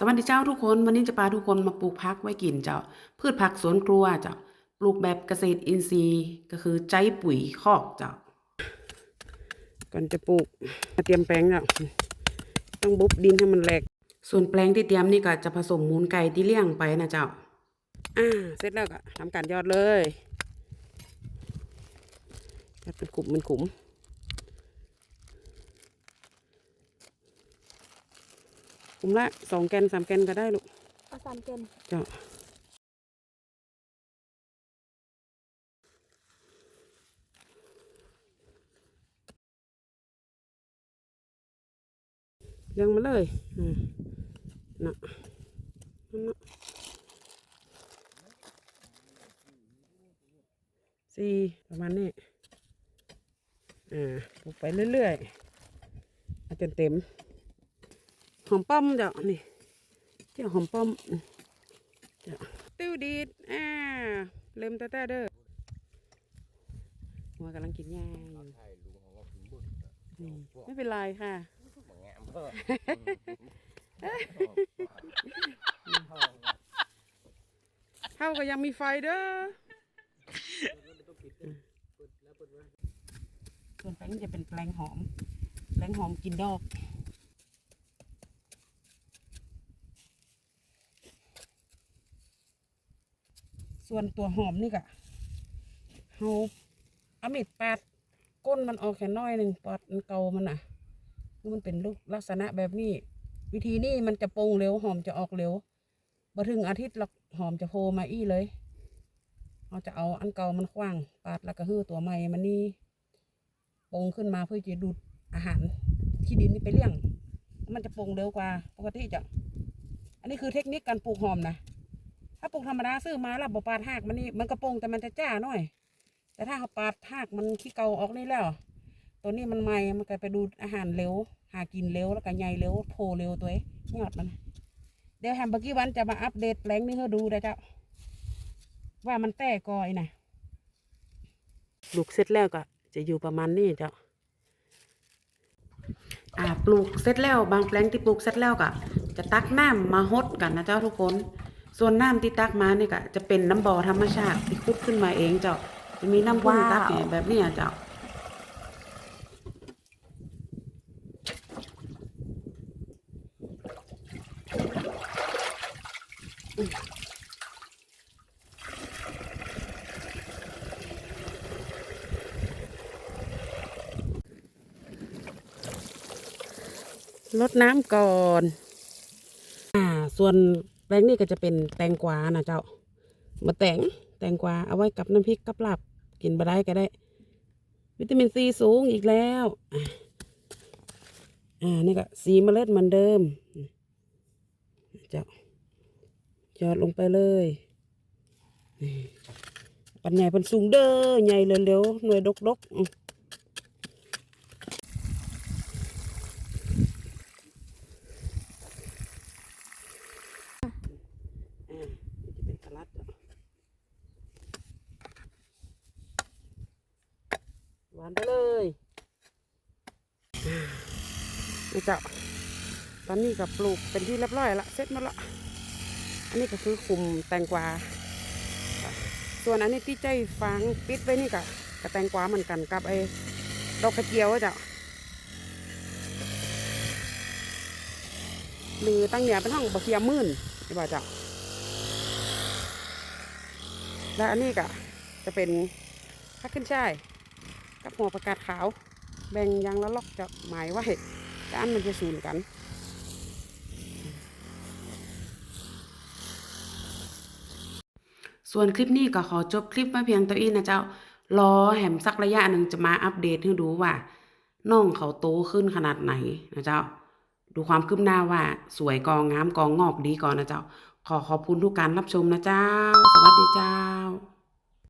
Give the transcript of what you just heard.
สวัสดีเจ้าทุกคนวันนี้จะพาทุกคนมาปลูกพักไว้กินเจ้า พืชผักสวนครัวเจ้าปลูกแบบเกษตรอินทรีย์ก็คือใจปุ๋ยคอกเจ้าก่อนจะปลูกเตรียมแปลงเจ้าต้องบุบดินให้มันแหลก ส่วนแปลงที่เตรียมนี่ก็จะผสมมูลไก่ที่เลี้ยงไปนะเจ้าอ่าเสร็จแล้วก็ทำการยอดเลยยอดเป็นขุมเป็นขุม ขุมละสองแกนสามแกนก็ได้ลูกเอาสามเกนเจ้าเลี้ยงมาเลยอืมน่ะนั่นน่ะสี่ประมาณนี้อ่าปลูกไปเรื่อยๆเอาจนเต็ม หอมป้อมเจ้านี่เจ้าหอมป้อมอืมเจ้าติ้วดีดอ่าเริ่มแต่แต่เด้อหัวกำลังกินหญ้าอยู่นี่ไม่เป็นไรค่ะเท่าก็ยังมีไฟเด้อส่วนแปลงจะเป็นแปลงหอม แปลงหอมกินดอก ส่วนตัวหอมนี่กะเฮาเอามีดปาดก้นมันออกแค่น้อยหนึ่งปอดมันเกามันอะคือมันเป็นลูกลักษณะแบบนี้ วิธีนี้มันจะโปร่งเร็วหอมจะออกเร็วมาถึงอาทิตย์หลักหอมจะโผล่มาอี้เลยเราจะเอาอันเก่ามันขว้างปาดแล้วก็ฮื้อตัวใหม่มันนี่โปร่งขึ้นมาเพื่อจะดูดอาหารที่ดินนี่ไปเลี้ยง มันจะโปร่งเร็วกว่า ปกติจะ อันนี้คือเทคนิคการปลูกหอมนะ ถ้าปลูกธรรมดาซื้อมาแล้วบ่ปาดหากมันนี่มันกระโปรงแต่มันจะจ้าหน่อย แต่ถ้าเขาปาดหากมันขี้เกาออกนี่แล้ว ตัวนี้มันใหม่มันก็ไปดูอาหารเร็ว หากินเร็วแล้วก็ใหญ่เร็วโผล่เร็วตัวเองยอดมัน เดี๋ยวแฮมเบอร์กี้วันจะมาอัปเดตแปลงนี้ให้ดูนะเจ้าว่ามันแตกกอยนะปลูกเสร็จแล้วก็จะอยู่ประมาณนี้เจ้าอ่าปลูกเสร็จแล้วบางแปลงที่ปลูกเสร็จแล้วก็จะตักน้ำมาฮดกันนะเจ้าทุกคน ส่วนน้ำที่ตักมาเนี่ยก็จะเป็นน้ำบ่อธรรมชาติที่ขุดขึ้นมาเองเจ้าจะมีน้ำพุ่งตักเนี่ยแบบเนี้ยเจ้าลดน้ำก่อน อ่า ส่วน แปลงนี้ก็จะเป็นแตงกวานะเจ้ามาแตงแตงกวาเอาไว้กับน้ำพริกกับลาบกินบะได้ก็ได้ วิตามินซีสูงอีกแล้วอ่านี่ก็สีเมล็ดเหมือนเดิมเจ้าหยอดลงไปเลยปันใหญ่ปันสูงเด้อใหญ่เร็วๆหน่วยดกๆอืม อ่านี่จะเป็นสลัดอะ หวานไปเลยอ่านี่เจ้าตอนนี้ก็ปลูกเป็นที่เรียบร้อยละเสร็จหมาละอันนี้ก็คือคุมแตงกวา ส่วนอันนี้ที่ใจฟางปิดไว้นี่ก็กับแตงกวาเหมือนกันกับไอ้ดอกกระเจียวอะเจ้าหรือตั้งเหนือเป็นห้องบะเคียมื่นใช่ป่ะเจ้าและอันนี้ก็จะเป็นพักขึ้นช่าย กับหัวประกาศขาว แบ่งยางละล็อกจะหมายไว้แต่อันมันจะสูนกันส่วนคลิปนี้ก็ขอจบคลิปมาเพียงตัวอี้นะเจ้ารอแหมสักระยะหนึ่งจะมาอัปเดตให้ดูว่าน้องเขาโตขึ้นขนาดไหนนะเจ้า ดูความคืบหน้าว่าสวยกองงามกองงอกดีก่อนนะเจ้า ขอขอบคุณทุกการรับชมนะเจ้า สวัสดีเจ้า